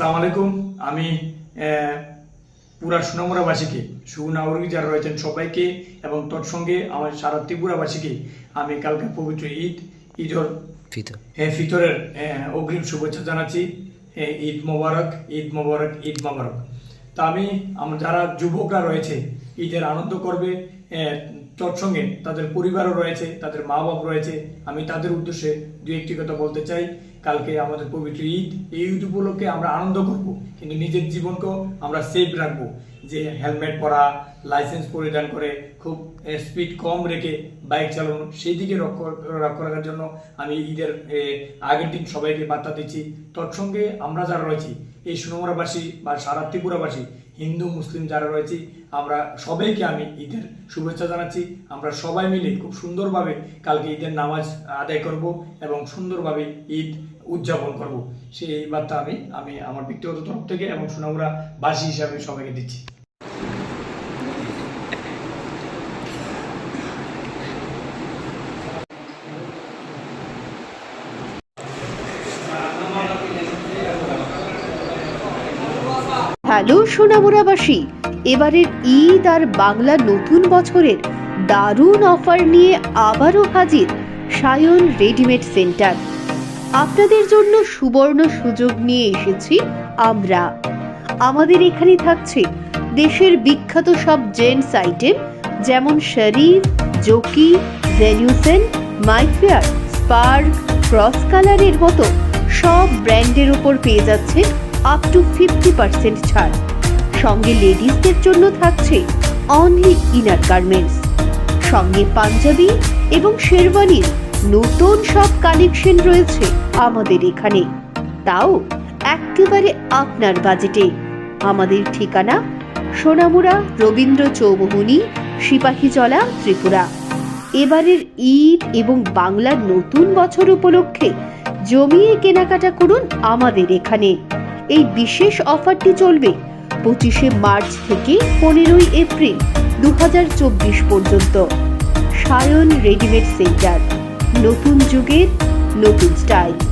আসসালামু আলাইকুম। আমি পুরা সুনামুরাবাসীকে সুনাগরিক যারা রয়েছেন সবাইকে এবং তৎসঙ্গে আমার সারা ত্রিপুরাবাসীকে আমি কালকে পবিত্র ঈদ ঈদর ফিতর। হ্যাঁ ফিতরের অগ্রিম শুভেচ্ছা জানাচ্ছি। ঈদ মোবারক ঈদ মোবারক ঈদ মোবারক। তা আমি আমার যারা যুবকরা রয়েছে ঈদের আনন্দ করবে তৎসঙ্গে তাদের পরিবারও রয়েছে, তাদের মা বাপ রয়েছে। আমি তাদের উদ্দেশ্যে দু একটি কথা বলতে চাই। কালকে আমাদের পবিত্র ঈদ, এই ঈদ উপলক্ষে আমরা আনন্দ করব, কিন্তু নিজের জীবনকেও আমরা সেফ রাখব। যে হেলমেট পরা লাইসেন্স পরিধান করে, খুব স্পিড কম রেখে বাইক চালানো, সেই দিকে রক্ষা রাখার জন্য আমি ঈদের আগের দিন সবাইকে বার্তা দিচ্ছি। তৎসঙ্গে আমরা যারা রয়েছি, এই সুনমরাবাসী বা সারা ত্রিপুরাবাসী হিন্দু, মুসলিম যারা রয়েছি, আমরা সবাইকে আমি ঈদের শুভেচ্ছা জানাচ্ছি। আমরা সবাই মিলে খুব সুন্দরভাবে কালকে ঈদের নামাজ আদায় করব এবং সুন্দরভাবে ঈদ উদযাপন করব। সেই বার্তা আমি আমি আমার ব্যক্তিগত তরফ থেকে এবং সুনামুরা বাসী হিসাবে সবাইকে দিচ্ছি। হ্যালো সোনামুরাবাসী এবারের ঈদ আর বাংলা নতুন বছরের দারুণ অফার নিয়ে আবারও হাজির সায়ন রেডিমেড সেন্টার। আপনাদের জন্য সুবর্ণ সুযোগ নিয়ে এসেছি আমরা। আমাদের এখানে থাকছে দেশের বিখ্যাত সব জেন্টস আইটেম, যেমন শরীফ, জকি জেনিউসেন মাইফেয়ার, স্পার্ক, ক্রস কালারের মতো সব ব্র্যান্ডের উপর পেয়ে যাচ্ছে আপ টু ফিফটি পার্সেন্ট ছাড়। সঙ্গে লেডিসদের জন্য থাকছে অনলি ইনার গার্মেন্টস সঙ্গে পাঞ্জাবি এবং শেরওয়ানির নতুন সব কালেকশন রয়েছে আমাদের এখানে। তাও একেবারে আপনার বাজেটে আমাদের ঠিকানা সোনামুড়া, রবীন্দ্র চৌমুহনী সিপাহীজলা ত্রিপুরা। এবারের ঈদ এবং বাংলার নতুন বছর উপলক্ষে জমিয়ে কেনাকাটা করুন আমাদের এখানে। এই বিশেষ অফারটি চলবে পঁচিশে মার্চ থেকে পনেরোই এপ্রিল দু হাজার চব্বিশ পর্যন্ত। Sayan readymade centre. নতুন যুগের নতুন স্টাইল।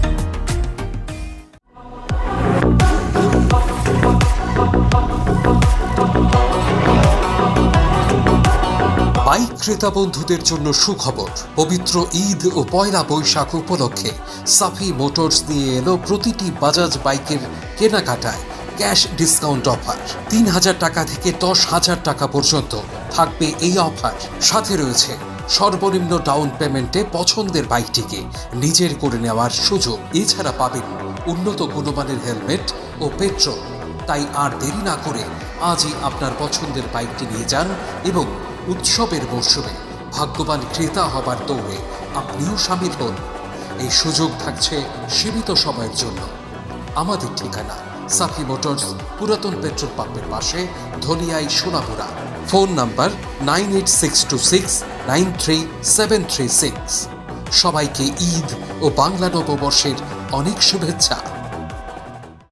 বাইক ক্রেতা বন্ধুদের জন্য সুখবর। পবিত্র ঈদ ও পয়লা বৈশাখ উপলক্ষে সাফি মোটরস নিয়ে এলো প্রতিটি বাজাজ বাইকের কেনাকাটায় ক্যাশ ডিসকাউন্ট অফার। তিন হাজার টাকা থেকে দশ হাজার টাকা পর্যন্ত থাকবে এই অফার। সাথে রয়েছে সর্বনিম্ন ডাউন পেমেন্টে পছন্দের বাইকটিকে নিজের করে নেওয়ার সুযোগ। এছাড়া পাবেন উন্নত গুণমানের হেলমেট ও পেট্রোল। তাই আর দেরি না করে আজই আপনার পছন্দের বাইকটি নিয়ে যান এবং উৎসবের মরশুমে ভাগ্যবান ক্রেতা হবার দৌড়ে আপনিও সামিল হন। এই সুযোগ থাকছে সীমিত সময়ের জন্য। আমাদের ঠিকানা সাফি মোটরস, পুরাতন পেট্রোল পাম্পের পাশে Dhaliyai Sonapura. Phone number nine eight six two six nine three seven three six. সবাইকে ঈদ ও বাংলা নববর্ষের অনেক শুভেচ্ছা।